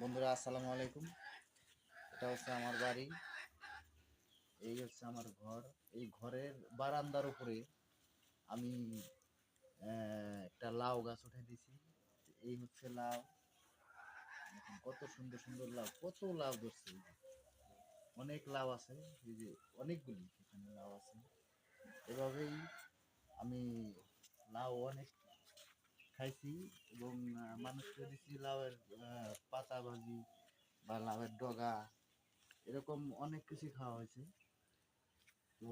বন্ধুরা, আসসালামু আলাইকুম। এটা হচ্ছে আমার বাড়ি। এই হচ্ছে আমার ঘর। এই ঘরের বারান্দার উপরে আমি একটা লাউ গাছ উঠে দিছি এই হচ্ছে লাউ। কত সুন্দর সুন্দর লাউ। কত লাউ ধরছে। অনেক লাউ আছে। এই যে অনেকগুলি এখানে লাউ আছে। এভাবেই আমি লাউ অনেক খাইছি এবং মানুষকে দিছি লাউয়ের পাতা ভাজি বা লাউয়ের ডগা, এরকম অনেক কিছু খাওয়া হয়েছে। তো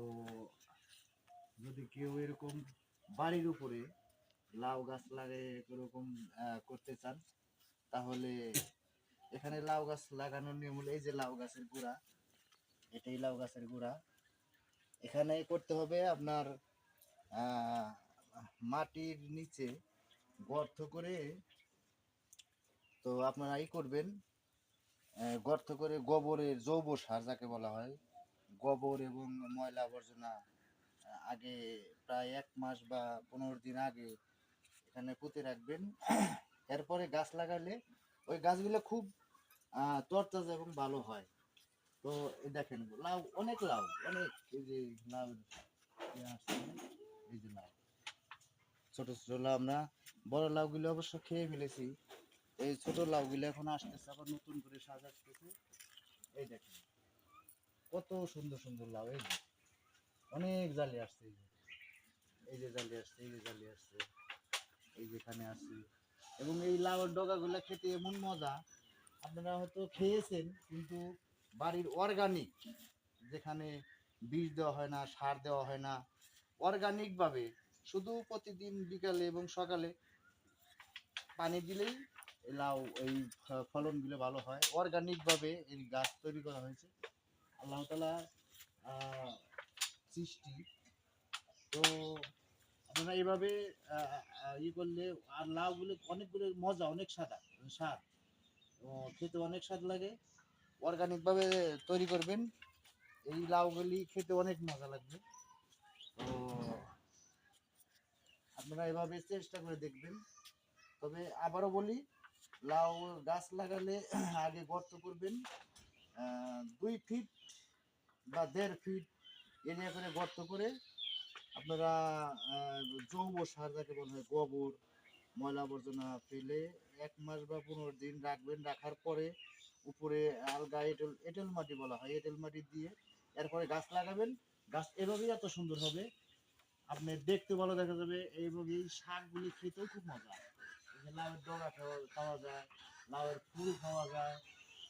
যদি কেউ এরকম বাড়ির উপরে লাউ গাছ লাগিয়ে এরকম করতে চান, তাহলে এখানে লাউ গাছ লাগানোর নিয়ম হলো, এই যে লাউ গাছের গুড়া, এটাই লাউ গাছের গুড়া। এখানে করতে হবে আপনার মাটির নিচে গর্ত করে, তো আপনারা ই করবেন গর্ত করে গোবরের জৈব সার যাকে বলা হয়, গোবর এবং ময়লা আবর্জনা আগে প্রায় এক মাস বা পনেরো দিন আগে এখানে পুঁতে রাখবেন। এরপরে গাছ লাগালে ওই গাছগুলো খুব তরতাজা এবং ভালো হয়। তো দেখেন, লাউ, অনেক লাউ, অনেক, এই যে লাউ এই যে লাউ। ছোট ছোট লাউ আমরা বড় লাউগুলো অবশ্য খেয়ে ফেলেছি। এই ছোট লাউগুলো এখন আসতেছে, আবার নতুন করে সাজাতেছে এই দেখেন, কত সুন্দর সুন্দর লাউ, এই অনেক জালি আসছে, এই যে। জালি আসছে, এই যে জালি আসছে, এই যেখানে আসছে। এবং এই লাউয়ের ডগাগুলো খেতে এমন মজা, আপনারা হয়তো খেয়েছেন, কিন্তু বাড়ির অর্গানিক যেখানে বীজ দেওয়া হয় না, সার দেওয়া হয় না অর্গানিকভাবে শুধু প্রতিদিন বিকালে এবং সকালে পানি দিলেই লাউ, এই ফলনগুলো ভালো হয়। অর্গানিকভাবে এই গাছ তৈরি করা হয়েছে। আল্লাহ তালা সৃষ্টি। তো আপনারা এইভাবে ই করলে আর লাউগুলো অনেকগুলো মজা, অনেক সাদা স্বাদ। খেতে অনেক স্বাদ লাগে। অর্গানিকভাবে তৈরি করবেন। এই লাউগুলি খেতে অনেক মজা লাগবে। তো আপনারা এভাবে চেষ্টা করে দেখবেন। তবে আবারও বলি, লাউ গাছ লাগালে আগে গর্ত করবেন দুই ফিট বা দেড় ফিট এরিয়া করে গর্ত করে আপনারা জৈব সার যাকে বলা হয়, গোবর, ময়লা আবর্জনা ফেলে এক মাস বা পনেরো দিন রাখবেন, রাখার পরে উপরে আলগা এঁটেল এঁটেল মাটি বলা হয়, এঁটেল মাটি দিয়ে এরপরে গাছ লাগাবেন। গাছ এভাবেই এত সুন্দর হবে আপনি দেখতে ভালো দেখা যাবে। এইভাবেই শাকগুলি খেতেও খুব মজা। এই লাউয়ের ডগা খাওয়া খাওয়া যায়, লাউয়ের ফুল খাওয়া যায়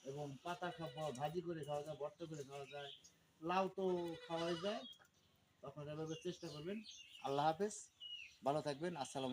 এবং পাতা খাওয়া ভাজি করে খাওয়া যায়, ভর্তা করে খাওয়া যায়। লাউ তো খাওয়াই যায়। আপনারা এভাবে চেষ্টা করবেন। আল্লাহ হাফেজ। ভালো থাকবেন। আসসালাম